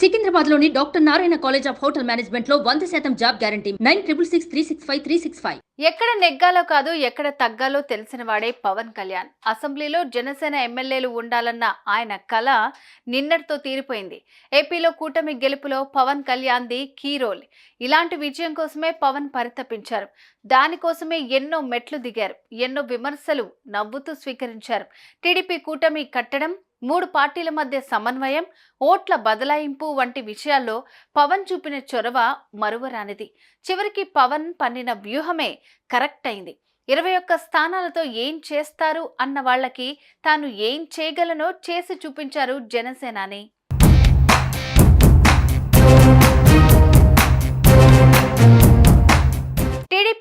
సికింద్రాబాద్లోని doctor Narayana college of hotel మేనేజ్మెంట్లో వంద శాతం job guarantee. Nine triple six three six five three six five. ఎక్కడ నెగ్గాలో కాదు ఎక్కడ తగ్గాలో తెలిసిన వాడే పవన్ కళ్యాణ్. అసెంబ్లీలో జనసేన ఎమ్మెల్యేలు ఉండాలన్న ఆయన కల నిన్నటితో తీరిపోయింది. ఏపీలో కూటమి గెలుపులో పవన్ కళ్యాణ్ది కీ రోల్. ఇలాంటి విజయం కోసమే పవన్ పరితపించారు. దానికోసమే ఎన్నో మెట్లు దిగారు. ఎన్నో విమర్శలు నవ్వుతూ స్వీకరించారు. టీడీపీ కూటమి కట్టడం మూడు పార్టీల మధ్య సమన్వయం ఓట్ల బదలాయింపు వంటి విషయాల్లో పవన్ చూపిన చొరవ మరువరానిది. చివరికి పవన్ పన్నిన వ్యూహమే కరెక్ట్ అయింది. ఇరవై ఒక్క స్థానాలతో ఏం చేస్తారు అన్న వాళ్ళకి తాను ఏం చేయగలనో చేసి చూపించారు జనసేనాని.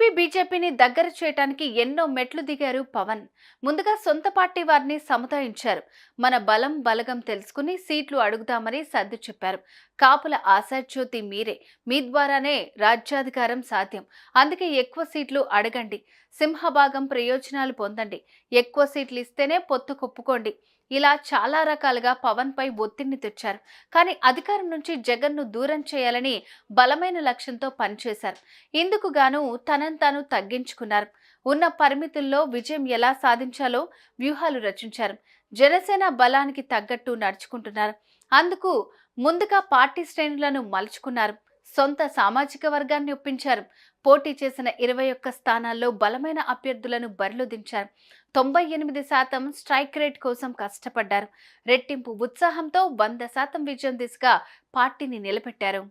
ఏపీ బీజేపీని దగ్గర చేయడానికి ఎన్నో మెట్లు దిగారు పవన్. ముందుగా సొంత పార్టీ వారిని సముదాయించారు. మన బలం బలగం తెలుసుకుని సీట్లు అడుగుదామని సర్దు చెప్పారు. కాపుల ఆశాజ్యోతి మీరే. మీ ద్వారానే రాజ్యాధికారం సాధ్యం. అందుకే ఎక్కువ సీట్లు అడగండి. సింహభాగం ప్రయోజనాలు పొందండి. ఎక్కువ సీట్లు ఇస్తేనే పొత్తు కొప్పుకోండి. ఇలా చాలా రకాలుగా పవన్ పై ఒత్తిడిని తెచ్చారు. కానీ అధికారం నుంచి జగన్ను దూరం చేయాలని బలమైన లక్ష్యంతో పనిచేశారు. ఇందుకు గాను తనను తాను తగ్గించుకున్నారు. ఉన్న పరిమితుల్లో విజయం ఎలా సాధించాలో వ్యూహాలు రచించారు. జనసేన బలానికి తగ్గట్టు నడుచుకుంటున్నారు. అందుకు ముందుగా పార్టీ శ్రేణులను మలుచుకున్నారు. సొంత సామాజిక వర్గాన్ని ఒప్పించారు. పోటీ చేసిన ఇరవై ఒక్క స్థానాల్లో బలమైన అభ్యర్థులను బరిలో దించారు. తొంభై ఎనిమిది శాతం స్ట్రైక్ రేట్ కోసం కష్టపడ్డారు. రెట్టింపు ఉత్సాహంతో వంద శాతం విజయం దిశగా పార్టీని నిలబెట్టారు.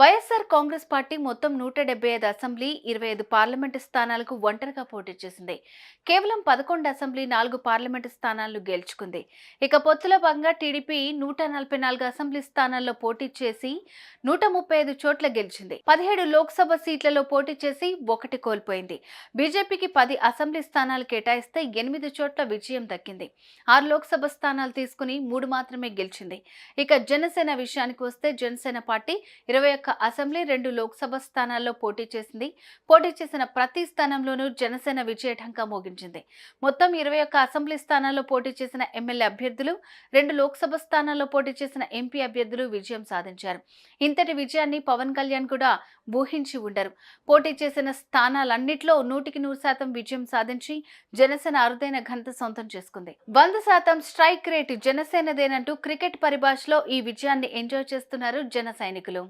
వైఎస్ఆర్ కాంగ్రెస్ పార్టీ మొత్తం నూట డెబ్బై ఐదు అసెంబ్లీ ఇరవై ఐదు పార్లమెంటు స్థానాలకు ఒంటరిగా పోటీ చేసింది. కేవలం పదకొండు అసెంబ్లీ నాలుగు పార్లమెంటు స్థానాలను గెలుచుకుంది. ఇక పొత్తులో భాగంగా టీడీపీ నూట నలభై నాలుగు అసెంబ్లీ స్థానాల్లో పోటీ చేసి నూట ముప్పై ఐదు చోట్ల గెలిచింది. పదిహేడు లోక్సభ సీట్లలో పోటీ చేసి ఒకటి కోల్పోయింది. బీజేపీకి పది అసెంబ్లీ స్థానాలు కేటాయిస్తే ఎనిమిది చోట్ల విజయం దక్కింది. ఆరు లోక్సభ స్థానాలు తీసుకుని మూడు మాత్రమే గెలిచింది. ఇక జనసేన విషయానికి వస్తే జనసేన పార్టీ ఇరవై ఒక్క అసెంబ్లీ రెండు లోక్సభ స్థానాల్లో పోటీ చేసింది. పోటీ చేసిన ప్రతి స్థానంలోనూ జనసేన విజయఢంకా మోగించింది. మొత్తం ఇరవై ఒక్క అసెంబ్లీ స్థానాల్లో పోటీ చేసిన ఎమ్మెల్యే అభ్యర్థులు రెండు లోక్సభ స్థానాల్లో పోటీ చేసిన ఎంపీ అభ్యర్థులు విజయం సాధించారు. ఇంతటి విజయాన్ని పవన్ కళ్యాణ్ కూడా ఊహించి ఉండరు. పోటీ చేసిన స్థానాలన్నింటిలో నూటికి నూరు శాతం విజయం సాధించి జనసేన అరుదైన ఘనత సొంతం చేసుకుంది. వంద శాతం స్ట్రైక్ రేట్ జనసేనదేనంటూ క్రికెట్ పరిభాషలో ఈ విజయాన్ని ఎంజాయ్ చేస్తున్నారు జన సైనికులు.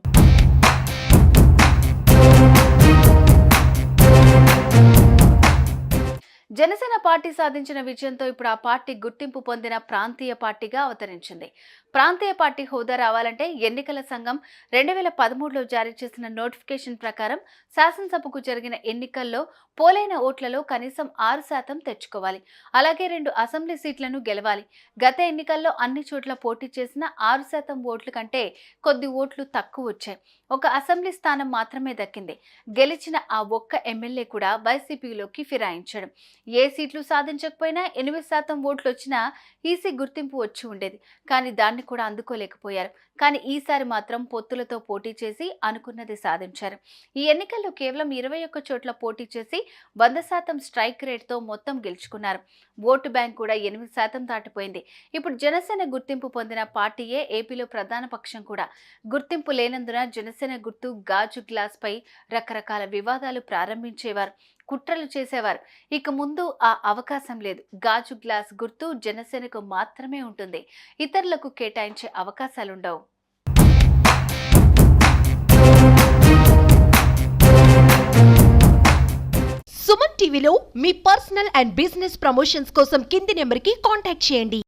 జనసేన పార్టీ సాధించిన విజయంతో ఇప్పుడు ఆ పార్టీ గుర్తింపు పొందిన ప్రాంతీయ పార్టీగా అవతరించింది. ప్రాంతీయ పార్టీ హోదా రావాలంటే ఎన్నికల సంఘం రెండు వేల పదమూడులో జారీ చేసిన నోటిఫికేషన్ ప్రకారం శాసనసభకు జరిగిన ఎన్నికల్లో పోలైన ఓట్లలో కనీసం ఆరు శాతం తెచ్చుకోవాలి. అలాగే రెండు అసెంబ్లీ సీట్లను గెలవాలి. గత ఎన్నికల్లో అన్ని చోట్ల పోటీ చేసిన ఆరు శాతం ఓట్ల కంటే కొద్ది ఓట్లు తక్కువ వచ్చాయి. ఒక అసెంబ్లీ స్థానం మాత్రమే దక్కింది. గెలిచిన ఆ ఒక్క ఎమ్మెల్యే కూడా వైసీపీలోకి ఫిరాయించడం. ఏ సీట్లు సాధించకపోయినా ఎనిమిది శాతం ఓట్లు వచ్చినా ఈసీ గుర్తింపు వచ్చి ఉండేది. కానీ దాన్ని కూడా అందుకోలేకపోయారు. కానీ ఈసారి మాత్రం పొత్తులతో పోటీ చేసి అనుకున్నది సాధించారు. ఈ ఎన్నికల్లో కేవలం ఇరవై ఒక్క చోట్ల పోటీ చేసి వంద శాతం స్ట్రైక్ రేట్తో మొత్తం గెలుచుకున్నారు. ఓటు బ్యాంక్ కూడా ఎనిమిది శాతం దాటిపోయింది. ఇప్పుడు జనసేన గుర్తింపు పొందిన పార్టీయే ఏపీలో ప్రధాన పక్షం కూడా. గుర్తింపు లేనందున జనసేన గుర్తు గాజు గ్లాస్పై రకరకాల వివాదాలు ప్రారంభించేవారు. కుట్రలు చేసేవారు. ఇక ముందు ఆ అవకాశం లేదు. గాజు గ్లాస్ గుర్తు జనసేనకు మాత్రమే ఉంటుంది. ఇతరులకు కేటాయించే అవకాశాలుండవు. సుమన్ టీవీలో మీ పర్సనల్ అండ్ బిజినెస్ ప్రమోషన్స్ కోసం కింది నెంబర్కి కాంటాక్ట్ చేయండి.